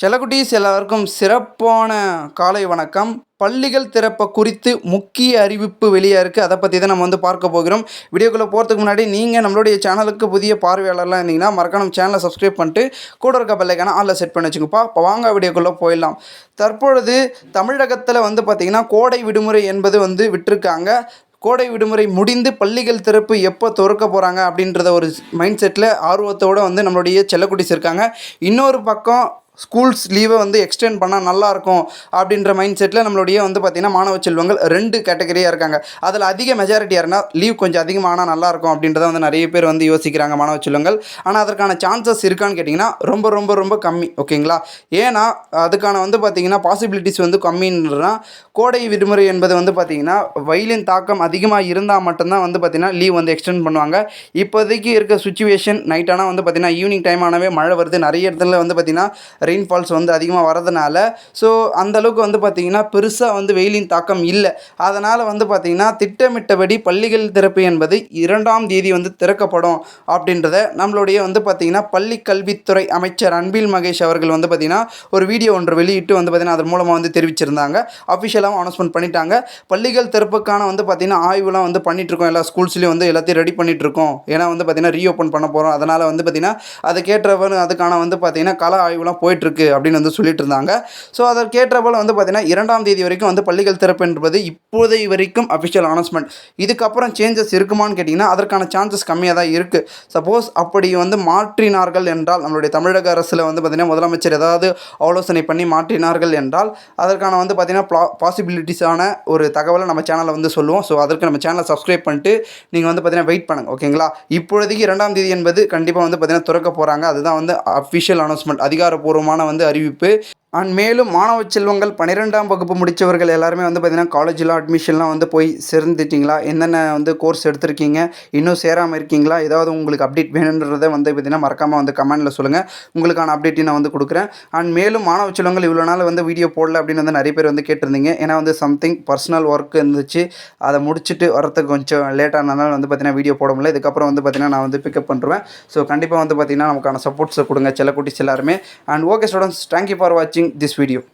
செல்லக்குட்டீஸ் எல்லாருக்கும் சிறப்பான காலை வணக்கம். பள்ளிகள் திறப்பை குறித்து முக்கிய அறிவிப்பு வெளியாக இருக்குது அதை பற்றி தான் நம்ம வந்து பார்க்க போகிறோம். வீடியோக்குள்ளே போகிறதுக்கு முன்னாடி நீங்கள் நம்மளுடைய சேனலுக்கு புதிய பார்வையாளர்லாம் இருந்தீங்கன்னா மறக்காம நம்ம சேனலை சப்ஸ்கிரைப் பண்ணிட்டு கூட இருக்க பெல்லைக்கான ஆளில் செட் பண்ணி வச்சுங்கப்பா இப்போ வாங்க வீடியோக்குள்ளே போயிடலாம். தற்பொழுது தமிழகத்தில் வந்து பார்த்திங்கன்னா கோடை விடுமுறை என்பது வந்து விட்டுருக்காங்க. கோடை விடுமுறை முடிந்து பள்ளிகள் திறப்பு எப்போ திறக்க போகிறாங்க அப்படின்றத ஒரு மைண்ட் செட்டில் ஆர்வத்தோடு வந்து நம்மளுடைய செல்லக்குட்டிஸ் இருக்காங்க. இன்னொரு பக்கம் ஸ்கூல்ஸ் லீவை வந்து எக்ஸ்டெண்ட் பண்ணால் நல்லாயிருக்கும் அப்படின்ற மைண்ட் செட்டில் நம்மளுடைய வந்து பார்த்திங்கன்னா மாணவ செல்வங்கள் ரெண்டு கேட்டகரியாக இருக்காங்க. அதில் அதிக மெஜாரிட்டி யாருன்னா லீவ் கொஞ்சம் அதிகமானால் நல்லாயிருக்கும் அப்படின்றத வந்து நிறைய பேர் வந்து யோசிக்கிறாங்க மாணவ செல்வங்கள். ஆனால் அதற்கான சான்சஸ் இருக்கான்னு கேட்டிங்கன்னா ரொம்ப ரொம்ப ரொம்ப கம்மி ஓகேங்களா? ஏன்னா அதுக்கான வந்து பார்த்திங்கன்னா பாசிபிலிட்டிஸ் வந்து கம்மின்றனா கோடை விடுமுறை என்பது வந்து பார்த்திங்கன்னா வயலின் தாக்கம் அதிகமாக இருந்தால் மட்டும்தான் வந்து பார்த்திங்கன்னா லீவ் வந்து எக்ஸ்டெண்ட் பண்ணுவாங்க. இப்போதைக்கு இருக்க சுச்சுவேஷன் நைட் ஆனால் வந்து பார்த்திங்கன்னா ஈவினிங் டைம் ஆனவே மழை வருது. நிறைய இடத்துல வந்து பார்த்திங்கன்னா ரெயின்ஃபால்ஸ் வந்து அதிகமாக வரதுனால ஸோ அந்தளவுக்கு வந்து பார்த்திங்கன்னா பெருசாக வந்து வெயிலின் தாக்கம் இல்லை. அதனால் வந்து பார்த்திங்கன்னா திட்டமிட்டபடி பள்ளிகள் திறப்பு என்பது இரண்டாம் தேதி வந்து திறக்கப்படும் அப்படின்றத நம்மளுடைய வந்து பார்த்திங்கன்னா பள்ளி கல்வித்துறை அமைச்சர் அன்பில் மகேஷ் அவர்கள் வந்து பார்த்திங்கன்னா ஒரு வீடியோ ஒன்று வெளியிட்டு வந்து பார்த்திங்கன்னா அதன் மூலமாக வந்து தெரிவிச்சிருந்தாங்க. அஃபிஷியலாகவும் அனௌன்ஸ்மெண்ட் பண்ணிட்டாங்க. பள்ளிகள் திறப்புக்கான வந்து பார்த்திங்கன்னா ஆய்வுலாம் வந்து பண்ணிகிட்ருக்கோம் எல்லா ஸ்கூல்ஸ்லேயும் வந்து எல்லாத்தையும் ரெடி பண்ணிகிட்ருக்கோம் ஏன்னா வந்து பார்த்திங்கன்னா ரீஓப்பன் பண்ண போகிறோம் அதனால் வந்து பார்த்திங்கன்னா அதுக்கேற்றவன் அதுக்கான வந்து பார்த்திங்கன்னா கல ஆய்வுலாம் போயிட்டுருக்கு அப்படின்னு வந்து சொல்லிட்டு இருந்தாங்க ஸோ அதற்கேற்ற போல் வந்து பார்த்திங்கன்னா இரண்டாம் தேதி வரைக்கும் வந்து பள்ளிகள் திறப்பு என்பது இப்போதை வரைக்கும் அஃபிஷியல் அனௌன்ஸ்மெண்ட் இதுக்கப்புறம் சேஞ்சஸ் இருக்குமான்னு கேட்டிங்கன்னா அதற்கான சான்சஸ் கம்மியாக தான் இருக்குது சப்போஸ் அப்படி வந்து மாற்றினார்கள் என்றால் நம்மளுடைய தமிழக அரசில் வந்து பார்த்திங்கன்னா முதலமைச்சர் ஏதாவது ஆலோசனை பண்ணி மாற்றினார்கள் என்றால் அதற்கான வந்து பார்த்திங்கன்னா ப்ளா பாசிபிலிட்டிஸான ஒரு தகவலை நம்ம சேனலில் வந்து சொல்லுவோம். ஸோ அதற்கு நம்ம சேனலை சப்ஸ்கிரைப் பண்ணிட்டு நீங்கள் வந்து பார்த்திங்கன்னா வெயிட் பண்ணுங்கள் ஓகேங்களா இப்பொழுதைக்கு இரண்டாம் தேதி என்பது கண்டிப்பாக வந்து பார்த்திங்கன்னா திறக்க போகிறாங்க அதுதான் வந்து அஃபிஷியல் அனௌன்ஸ்மெண்ட் அதிகாரப்பூர்வமான வந்து அறிவிப்பு. அண்ட் மேலும் மாணவ செல்வங்கள் பன்னிரெண்டாம் வகுப்பு முடித்தவர்கள் எல்லாருமே வந்து பார்த்திங்கன்னா காலேஜில் அட்மிஷன்லாம் வந்து போய் சேர்ந்துட்டிங்களா? என்னென்ன வந்து கோர்ஸ் எடுத்திருக்கீங்க? இன்னும் சேராமல் இருக்கீங்களா? ஏதாவது உங்களுக்கு அப்டேட் வேணுன்றதை வந்து பார்த்திங்கன்னா மறக்காமல் வந்து கமெண்ட்டில் சொல்லுங்கள் உங்களுக்கான அப்டேட்டையும் நான் வந்து கொடுக்குறேன். அண்ட் மேலும் மாணவ செல்வங்கள் இவ்வளோ நாள் வந்து வீடியோ போடல அப்படின்னு வந்து நிறைய பேர் வந்து கேட்டிருந்தீங்க. ஏன்னா வந்து சம்திங் பர்சனல் ஒர்க் இருந்துச்சு. அதை முடிச்சுட்டு வரத்துக்கு கொஞ்சம் லேட்டானதுனால வந்து பார்த்திங்கன்னா வீடியோ போட முடியல. இதுக்கப்புறம் வந்து பார்த்திங்கன்னா நான் வந்து பிக்கப் பண்ணுறேன் ஸோ கண்டிப்பாக வந்து பார்த்திங்கன்னா நமக்கான சப்போர்ட்ஸை கொடுங்க செல்லக்குட்டிஸ் எல்லாருமே. And okay students thank you for வாட்சிங் this video